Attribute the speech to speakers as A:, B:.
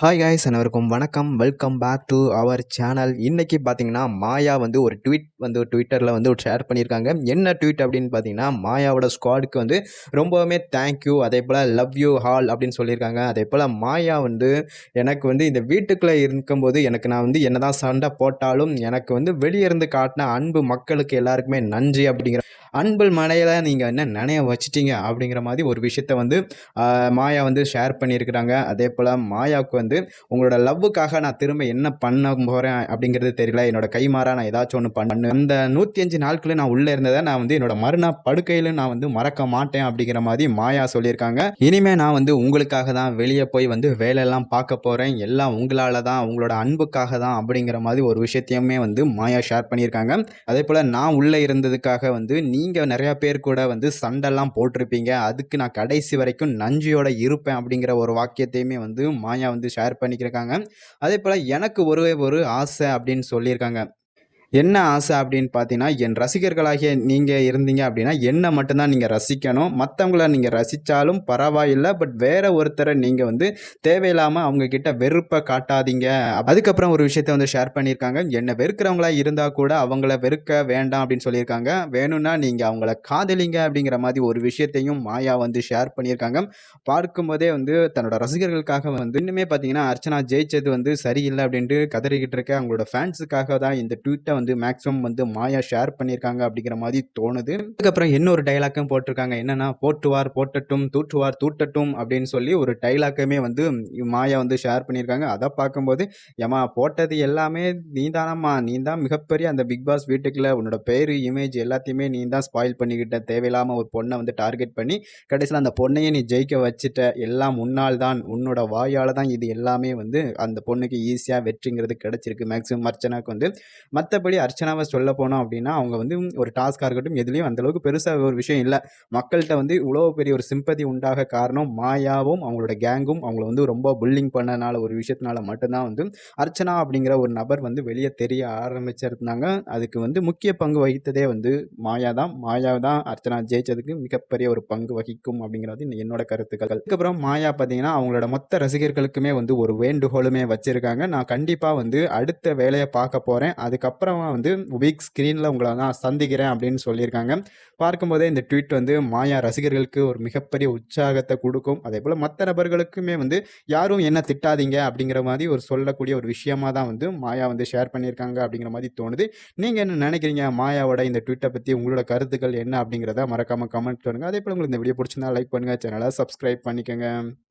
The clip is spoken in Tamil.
A: ஹாய் காய்ஸ் அனைவருக்கும் வணக்கம். Welcome back to our channel இன்றைக்கி பார்த்தீங்கன்னா மாயா வந்து ஒரு ட்வீட் வந்து ட்விட்டரில் வந்து ஷேர் பண்ணியிருக்காங்க. என்ன ட்வீட் அப்படின்னு பார்த்தீங்கன்னா மாயாவோட ஸ்குவாடுக்கு வந்து ரொம்பவுமே தேங்க்யூ அதே போல் லவ் யூ ஹால் அப்படின்னு சொல்லியிருக்காங்க. அதே போல் மாயா வந்து எனக்கு வந்து இந்த வீட்டுக்குள்ளே இருக்கும்போது எனக்கு நான் வந்து என்ன தான் சண்டை போட்டாலும் எனக்கு வந்து வெளியே இருந்து காட்டின அன்பு மக்களுக்கு எல்லாருக்குமே நன்றி அப்படிங்கிற அன்பல் மலையில் நீங்கள் என்ன நினைய வச்சிட்டீங்க அப்படிங்கிற மாதிரி ஒரு விஷயத்த வந்து மாயா வந்து ஷேர் பண்ணியிருக்கிறாங்க. அதே போல் மாயாவுக்கு வந்து உங்களோட லவ்வுக்காக நான் திரும்ப என்ன பண்ண போகிறேன் அப்படிங்கிறது தெரியல. என்னோட கைமாறா நான் ஏதாச்சும் ஒன்று பண்ணு. அந்த நூற்றி அஞ்சு நாட்களில் நான் உள்ளே இருந்ததை நான் வந்து என்னோட மறுநாள் படுக்கையில் நான் வந்து மறக்க மாட்டேன் அப்படிங்கிற மாதிரி மாயா சொல்லியிருக்காங்க. இனிமே நான் வந்து உங்களுக்காக தான் வெளியே போய் வந்து வேலையெல்லாம் பார்க்க போகிறேன் எல்லாம் உங்களால் தான் உங்களோட அன்புக்காக தான் அப்படிங்கிற மாதிரி ஒரு விஷயத்தையுமே வந்து மாயா ஷேர் பண்ணியிருக்காங்க. அதே போல் நான் உள்ளே இருந்ததுக்காக வந்து நீ நீங்கள் நிறையா பேர் கூட வந்து சண்டைலாம் போட்டிருப்பீங்க. அதுக்கு நான் கடைசி வரைக்கும் நஞ்சியோட இருப்பேன் அப்படிங்கிற ஒரு வாக்கியத்தையுமே வந்து மாயா வந்து ஷேர் பண்ணிக்கிருக்காங்க. அதே போல் எனக்கு ஒரே ஒரு ஆசை அப்படின்னு சொல்லியிருக்காங்க. என்ன ஆசை அப்படின்னு பார்த்தீங்கன்னா என் ரசிகர்களாகிய நீங்கள் இருந்தீங்க அப்படின்னா என்னை மட்டும்தான் நீங்கள் ரசிக்கணும். மற்றவங்கள நீங்கள் ரசித்தாலும் பரவாயில்லை. பட் வேற ஒருத்தரை நீங்கள் வந்து தேவையில்லாமல் அவங்கக்கிட்ட வெறுப்பை காட்டாதீங்க. அதுக்கப்புறம் ஒரு விஷயத்தை வந்து ஷேர் பண்ணியிருக்காங்க. என்னை வெறுக்கிறவங்களா இருந்தால் கூட அவங்கள வெறுக்க வேண்டாம் அப்படின்னு சொல்லியிருக்காங்க. வேணும்னா நீங்கள் அவங்கள காதலிங்க அப்படிங்கிற மாதிரி ஒரு விஷயத்தையும் மாயா வந்து ஷேர் பண்ணியிருக்காங்க. பார்க்கும்போதே வந்து தன்னோட ரசிகர்களுக்காக வந்து இன்னுமே பார்த்தீங்கன்னா அர்ச்சனா ஜெயிச்சது வந்து சரியில்லை அப்படின்ட்டு கதறிக்கிட்டு இருக்க அவங்களோட ஃபேன்ஸுக்காக தான் இந்த ட்வீட்டை வந்து மேக்ஸிமம் வந்து மாயா ஷேர் பண்ணியிருக்காங்க அப்படிங்கிற மாதிரி தோணுது. அதுக்கப்புறம் இன்னொரு டைலாக்கும் போட்டிருக்காங்க. என்னன்னா போட்டுவார் போட்டட்டும் தூற்றுவார் தூட்டட்டும் அப்படின்னு சொல்லி ஒரு டைலாக்குமே வந்து மாயா வந்து ஷேர் பண்ணியிருக்காங்க அதை பார்க்கும்போது ஏமா போட்டது எல்லாமே நீ தானம்மா நீ தான் மிகப்பெரிய அந்த பிக் பாஸ் வீட்டுக்குள்ள உன்னோட பேர் இமேஜ் எல்லாத்தையுமே நீ தான் ஸ்பாயில் பண்ணிக்கிட்ட தேவையில்லாமல் ஒரு பொண்ணை வந்து டார்கெட் பண்ணி கடைசியில் அந்த பொண்ணையே நீ ஜெயிக்க வச்சுட்ட. எல்லாம் முன்னால் தான் உன்னோட வாயால் தான் இது எல்லாமே வந்து அந்த பொண்ணுக்கு ஈஸியாக வெற்றிங்கிறது கிடச்சிருக்கு. மேக்ஸிமம் அர்ச்சனாக்கு வந்து மற்றபடி அர்ச்சனாவை சொல்ல போனோம் அப்படின்னா அவங்க வந்து ஒரு டாஸ்காக இருக்கட்டும் எதுலேயும் அந்தளவுக்கு பெருசாக ஒரு விஷயம் இல்லை. மக்கள்கிட்ட வந்து இவ்வளோ பெரிய ஒரு சிம்பதி உண்டாக காரணம் மாயாவும் அவங்களோட கேங்கும் அவங்கள வந்து ரொம்ப புல்லிங் பண்ணனால ஒரு விஷயத்தினால மட்டும்தான் வந்து அர்ச்சனா அப்படிங்கிற ஒரு நபர் வந்து வெளியே தெரிய ஆரம்பிச்சிருந்தாங்க. அதுக்கு வந்து முக்கிய பங்கு வகித்ததே வந்து மாயா தான். மாயா தான் அர்ச்சனா ஜெயிச்சதுக்கு மிகப்பெரிய ஒரு பங்கு வகிக்கும் அப்படிங்கிறது என்னோட கருத்துக்கள். அதுக்கப்புறம் மாயா பார்த்தீங்கன்னா அவங்களோட மொத்த ரசிகர்களுக்குமே வந்து ஒரு வேண்டுகோளுமே வச்சிருக்காங்க. நான் கண்டிப்பாக வந்து அடுத்த வேலையை பார்க்க போகிறேன் அதுக்கப்புறம் வந்து வீக் ஸ்க்ரீனில் உங்களை நான் சந்திக்கிறேன் அப்படின்னு சொல்லியிருக்காங்க. பார்க்கும்போதே இந்த ட்வீட் வந்து மாயா ரசிகர்களுக்கு ஒரு மிகப்பெரிய உற்சாகத்தை கொடுக்கும். அதே போல் மற்ற நபர்களுக்குமே வந்து யாரும் என்ன திட்டாதீங்க அப்படிங்கிற மாதிரி ஒரு சொல்லக்கூடிய ஒரு விஷயமா தான் வந்து மாயா வந்து ஷேர் பண்ணியிருக்காங்க அப்படிங்கிற மாதிரி தோணுது. நீங்கள் என்ன நினைக்கிறீங்க? மாயாவோட இந்த ட்வீட்டை பற்றி உங்களோட கருத்துக்கள் என்ன அப்படிங்கிறத மறக்காமல் கமெண்ட் பண்ணுங்கள் அதே போல் உங்களுக்கு இந்த வீடியோ பிடிச்சிருந்தா லைக் பண்ணுங்கள் சேனலை சப்ஸ்கிரைப் பண்ணிக்கோங்க.